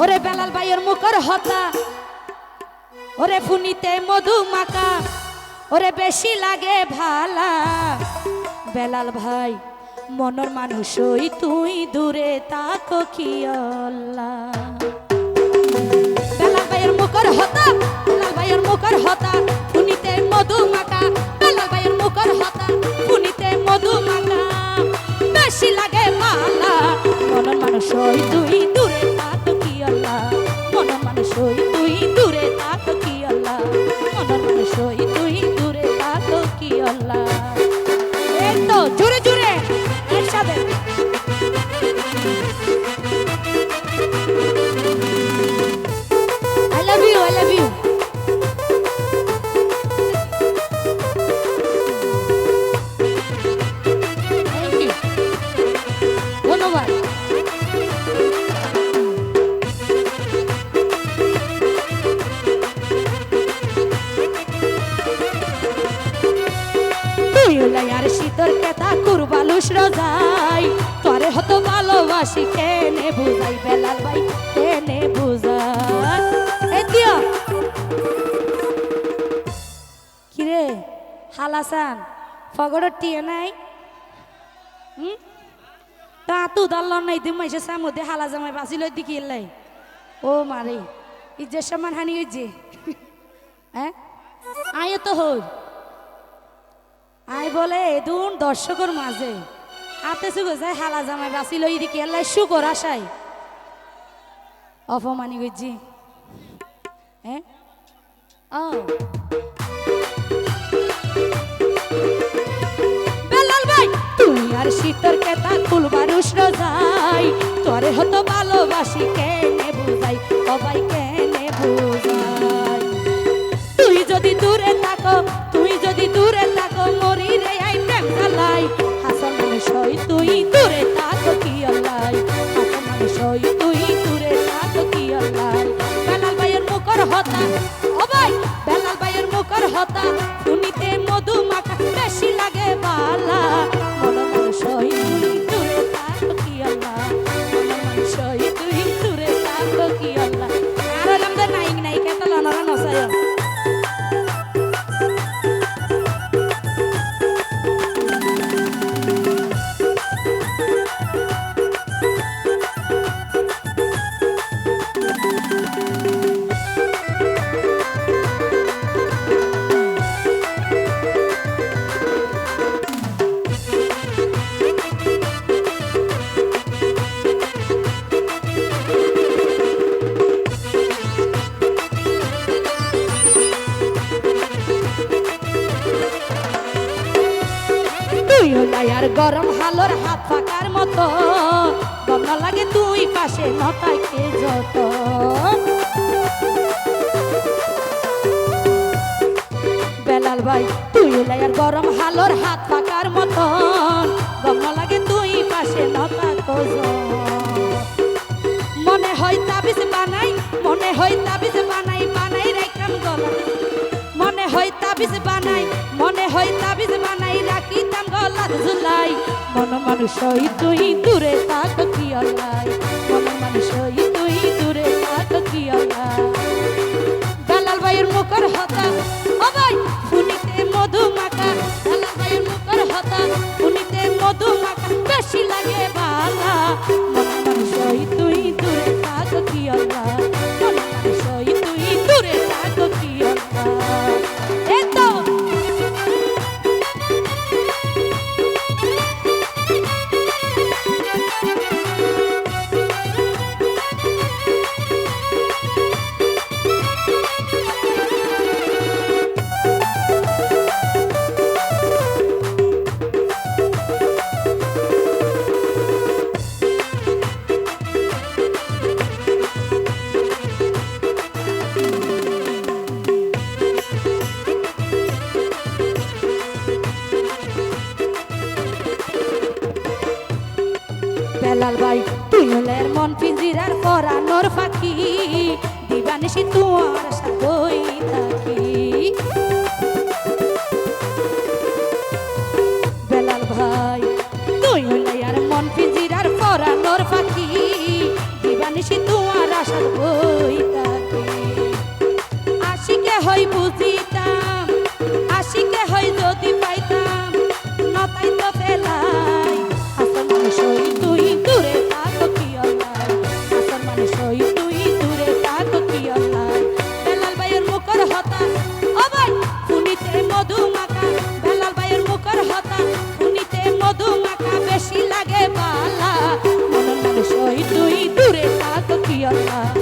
ওরে বেলাল ভাইয়ের মুখর হতা। ওরে ফুনিতে মধু মাকা ওরে বেশি লাগে ভালা। বেলাল ভাই, মনর মানুষই তুই, দূরে তাকো কি বেলাল ভাইয়ের মুখর হতা, বেলাল ভাইয়ের মুখর হতা। ফুনিতে মধু মাকা বেলাল ভাইয়ের মুখর হতা। ফুনিতে মধু মাকা বেশি লাগে মালা মনর মানুষই তুই মানুষই তুই দূরে তাকো কি আল্লাহ? মনর মানুষই তুই দূরে তাকো কি আল্লাহ? জোরে জোরে কুরবালুস রজাই তোরে হতো ভালোবাসি, কেনে বুঝাই বেলাল ভাই, কেনে বুঝাই। এই দিও কিরে হালাসান ফগড়ের টিয়ে নাই? হুম? তা তু দাল্লার নাই, তুমি মাইসে সামুদে হালা জামাই বাঁচিল দিকে এলাই ও মারে ইজ্জের সম্মান হানি হইছে। হ্যাঁ? আয় তো হই। আই বলে এদুন দর্শকর মাঝে। হাতে সুগো যায়, হালা জামাই বাঁচিল এদিকে এলাই শুকর আশাই অপমানি গজি হ্যাঁ ও বেলাল ভাই, তুই আর শীতর কেতা কুলবারুস যাই তোরে হতো ভালোবাসি কেনে মুখর আর গরম হালোর হাত ফাঁকার মতো। গম না লাগে তুই পাশে নতাইকে যত। বেলাল ভাই, তুই আর গরম হালোর হাত ফাঁকার মতো। গম না লাগে তুই পাশে নতাকো মনে হয় তাবিজ বানাই, মনে হয় তাবিজ বানাই বানাই রেখাম গলা। মনে হয় তাবিজ বানাই, মনে হয় তাবিজ বানাই ঝুলাই মন মানুষ তুই দূরে থাক কি অলাই বেলাল ভাই তুই হলের মন পিঞ্জিরার পরানোর পাখি। দিবানিসি তোমার সাথই থাকি। Your Dios.